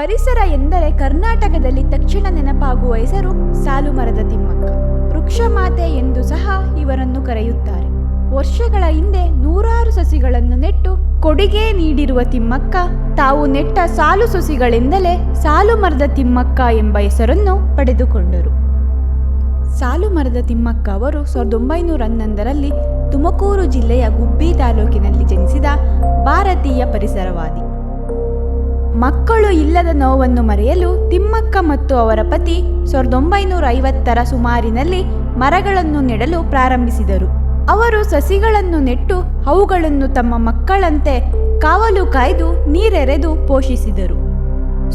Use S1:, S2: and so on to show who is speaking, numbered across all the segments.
S1: ಪರಿಸರ ಎಂದರೆ ಕರ್ನಾಟಕದಲ್ಲಿ ತಕ್ಷಣ ನೆನಪಾಗುವ ಹೆಸರು ಸಾಲು ಮರದ ತಿಮ್ಮಕ್ಕ. ವೃಕ್ಷಮಾತೆ ಎಂದು ಸಹ ಇವರನ್ನು ಕರೆಯುತ್ತಾರೆ. ವರ್ಷಗಳ ಹಿಂದೆ ನೂರಾರು ಸಸಿಗಳನ್ನು ನೆಟ್ಟು ಕೊಡುಗೆ ನೀಡಿರುವ ತಿಮ್ಮಕ್ಕ, ತಾವು ನೆಟ್ಟ ಸಾಲು ಸಸಿಗಳಿಂದಲೇ ಸಾಲು ಮರದ ತಿಮ್ಮಕ್ಕ ಎಂಬ ಹೆಸರನ್ನು ಪಡೆದುಕೊಂಡರು. ಸಾಲು ಮರದ ತಿಮ್ಮಕ್ಕ ಅವರು ಸಾವಿರದ ಒಂಬೈನೂರ ಹನ್ನೊಂದರಲ್ಲಿ ತುಮಕೂರು ಜಿಲ್ಲೆಯ ಗುಬ್ಬಿ ತಾಲೂಕಿನಲ್ಲಿ ಜನಿಸಿದ ಭಾರತೀಯ ಪರಿಸರವಾದಿ. ಮಕ್ಕಳು ಇಲ್ಲದ ನೋವನ್ನು ಮರೆಯಲು ತಿಮ್ಮಕ್ಕ ಮತ್ತು ಅವರ ಪತಿ ಸಾವಿರದ ಒಂಬೈನೂರ ಐವತ್ತರ ಸುಮಾರಿನಲ್ಲಿ ಮರಗಳನ್ನು ನೆಡಲು ಪ್ರಾರಂಭಿಸಿದರು. ಅವರು ಸಸಿಗಳನ್ನು ನೆಟ್ಟು ಅವುಗಳನ್ನು ತಮ್ಮ ಮಕ್ಕಳಂತೆ ಕಾವಲು ಕಾಯ್ದು ನೀರೆರೆದು ಪೋಷಿಸಿದರು.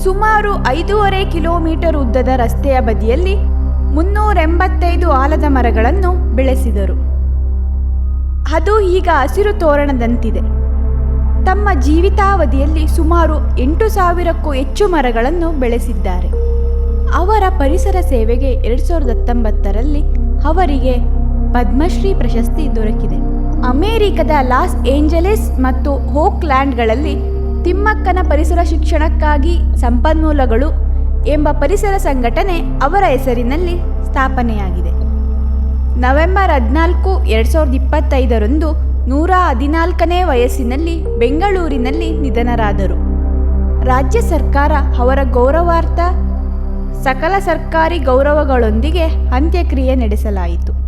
S1: ಸುಮಾರು ಐದೂವರೆ ಕಿಲೋಮೀಟರ್ ಉದ್ದದ ರಸ್ತೆಯ ಬದಿಯಲ್ಲಿ ಮುನ್ನೂರ ಎಂಬತ್ತೈದು ಆಲದ ಮರಗಳನ್ನು ಬೆಳೆಸಿದರು. ಅದು ಈಗ ಹಸಿರು ತೋರಣದಂತಿದೆ. ತಮ್ಮ ಜೀವಿತಾವಧಿಯಲ್ಲಿ ಸುಮಾರು ಎಂಟು ಸಾವಿರಕ್ಕೂ ಹೆಚ್ಚು ಮರಗಳನ್ನು ಬೆಳೆಸಿದ್ದಾರೆ. ಅವರ ಪರಿಸರ ಸೇವೆಗೆ ಎರಡು ಸಾವಿರದ ಹತ್ತೊಂಬತ್ತರಲ್ಲಿ ಅವರಿಗೆ ಪದ್ಮಶ್ರೀ ಪ್ರಶಸ್ತಿ ದೊರಕಿದೆ. ಅಮೆರಿಕದ ಲಾಸ್ ಏಂಜಲೀಸ್ ಮತ್ತು ಹೋಕ್ಲ್ಯಾಂಡ್ಗಳಲ್ಲಿ ತಿಮ್ಮಕ್ಕನ ಪರಿಸರ ಶಿಕ್ಷಣಕ್ಕಾಗಿ ಸಂಪನ್ಮೂಲಗಳು ಎಂಬ ಪರಿಸರ ಸಂಘಟನೆ ಅವರ ಹೆಸರಿನಲ್ಲಿ ಸ್ಥಾಪನೆಯಾಗಿದೆ. ನವೆಂಬರ್ ಹದಿನಾಲ್ಕು, ಎರಡು ಸಾವಿರದ ಇಪ್ಪತ್ತೈದರಂದು ನೂರ ಹದಿನಾಲ್ಕನೇ ವಯಸ್ಸಿನಲ್ಲಿ ಬೆಂಗಳೂರಿನಲ್ಲಿ ನಿಧನರಾದರು. ರಾಜ್ಯ ಸರ್ಕಾರ ಅವರ ಗೌರವಾರ್ಥ ಸಕಲ ಸರ್ಕಾರಿ ಗೌರವಗಳೊಂದಿಗೆ ಅಂತ್ಯಕ್ರಿಯೆ ನಡೆಸಲಾಯಿತು.